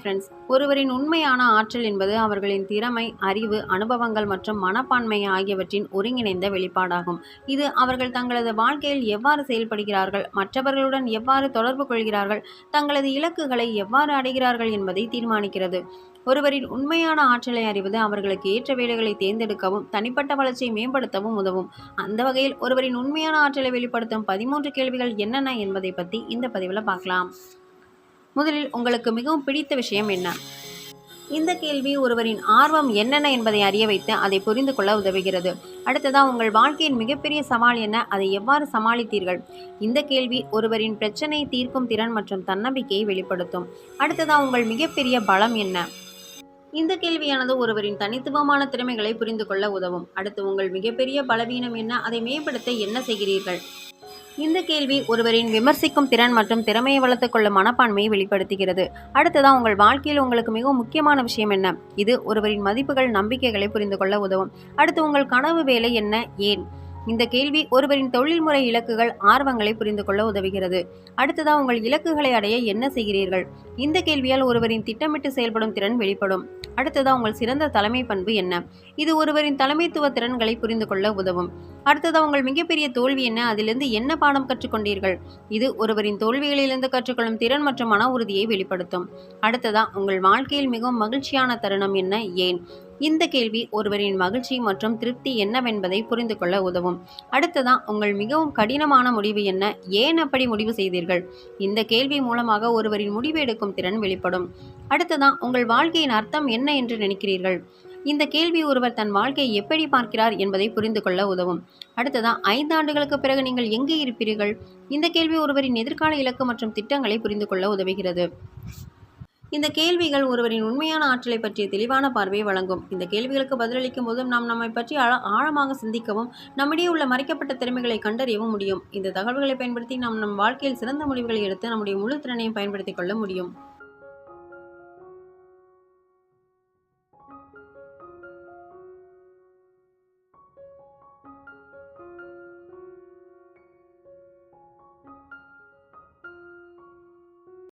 Friends ஒருவரின் உண்மையான ஆற்றல் என்பது அவர்களின் திறமை அறிவு அனுபவங்கள் மற்றும் மனப்பான்மை ஆகியவற்றின் ஒருங்கிணைந்த வெளிப்பாடாகும். இது அவர்கள் தங்களது வாழ்க்கையில் எவ்வாறு செயல்படுகிறார்கள் மற்றவர்களுடன் எவ்வாறு தொடர்பு கொள்கிறார்கள் தங்களது இலக்குகளை எவ்வாறு அடைகிறார்கள் என்பதை தீர்மானிக்கிறது. ஒருவரின் உண்மையான ஆற்றலை அறிவது அவர்களுக்கு ஏற்ற வேலைகளை தேர்ந்தெடுக்கவும் தனிப்பட்ட வளர்ச்சியை மேம்படுத்தவும் உதவும். அந்த வகையில் ஒருவரின் உண்மையான ஆற்றலை வெளிப்படுத்தும் பதிமூன்று கேள்விகள் என்னென்ன என்பதை பற்றி இந்த பதிவில் பார்க்கலாம். முதலில் உங்களுக்கு மிகவும் பிடித்த விஷயம் என்ன? இந்த கேள்வி ஒருவரின் ஆர்வம் என்னென்ன என்பதை அறிய வைத்து அதை புரிந்து கொள்ள உதவுகிறது. அடுத்ததாக உங்கள் வாழ்க்கையின் மிகப்பெரிய சவால் என்ன? அதை எவ்வாறு சமாளித்தீர்கள்? இந்த கேள்வி ஒருவரின் பிரச்சனை தீர்க்கும் திறன் மற்றும் தன்னம்பிக்கையை வெளிப்படுத்தும். அடுத்ததாக உங்கள் மிகப்பெரிய பலம் என்ன? இந்த கேள்வியானது ஒருவரின் தனித்துவமான திறமைகளை புரிந்து கொள்ள உதவும். அடுத்து உங்கள் மிகப்பெரிய பலவீனம் என்ன? அதை மேம்படுத்த என்ன செய்கிறீர்கள்? இந்த கேள்வி ஒருவரின் விமர்சிக்கும் திறன் மற்றும் திறமையை வளர்த்துக்கொள்ளும் மனப்பான்மையை வெளிப்படுத்துகிறது. அடுத்ததான் உங்கள் வாழ்க்கையில் உங்களுக்கு மிகவும் முக்கியமான விஷயம் என்ன? இது ஒருவரின் மதிப்புகள் நம்பிக்கைகளை புரிந்து கொள்ள உதவும். அடுத்து உங்கள் கனவு வேலை என்ன? ஏன்? இந்த கேள்வி ஒருவரின் தொழில்முறை இலக்குகள் ஆர்வங்களை புரிந்து கொள்ள உதவுகிறது. அடுத்ததா உங்கள் இலக்குகளை அடைய என்ன செய்கிறீர்கள்? இந்த கேள்வியால் ஒருவரின் திட்டமிட்டு செயல்படும் திறன் வெளிப்படும். அடுத்ததா உங்கள் சிறந்த தலைமை பண்பு என்ன? இது ஒருவரின் தலைமைத்துவ திறன்களை புரிந்து கொள்ள உதவும். அடுத்ததா உங்கள் மிகப்பெரிய தோல்வி என்ன? அதிலிருந்து என்ன பாடம் கற்றுக்கொண்டீர்கள்? இது ஒருவரின் தோல்விகளிலிருந்து கற்றுக்கொள்ளும் திறன் மற்றும் மன உறுதியை வெளிப்படுத்தும். அடுத்ததா உங்கள் வாழ்க்கையில் மிகவும் மகிழ்ச்சியான தருணம் என்ன? ஏன்? இந்த கேள்வி ஒருவரின் மகிழ்ச்சி மற்றும் திருப்தி என்னவென்பதை புரிந்து கொள்ள உதவும். அடுத்ததான் உங்கள் மிகவும் கடினமான முடிவு என்ன? ஏன் அப்படி முடிவு செய்தீர்கள்? இந்த கேள்வி மூலமாக ஒருவரின் முடிவு எடுக்கும் திறன் வெளிப்படும். அடுத்ததான் உங்கள் வாழ்க்கையின் அர்த்தம் என்ன என்று நினைக்கிறீர்கள்? இந்த கேள்வி ஒருவர் தன் வாழ்க்கையை எப்படி பார்க்கிறார் என்பதை புரிந்து கொள்ள உதவும். அடுத்ததா ஐந்து ஆண்டுகளுக்கு பிறகு நீங்கள் எங்கே இருப்பீர்கள்? இந்த கேள்வி ஒருவரின் எதிர்கால இலக்கு மற்றும் திட்டங்களை புரிந்து கொள்ள உதவுகிறது. இந்த கேள்விகள் ஒருவரின் உண்மையான ஆற்றலை பற்றிய தெளிவான பார்வையை வழங்கும். இந்த கேள்விகளுக்கு பதிலளிக்கும் போதும் நாம் நம்மை பற்றி ஆழமாக சிந்திக்கவும் நம்மிடையே உள்ள மறைக்கப்பட்ட திறமைகளை கண்டறியவும் முடியும். இந்த தகவல்களை பயன்படுத்தி நாம் நம் வாழ்க்கையில் சிறந்த முடிவுகளை எடுத்து நம்முடைய முழு திறனையும் பயன்படுத்திக் கொள்ள முடியும்.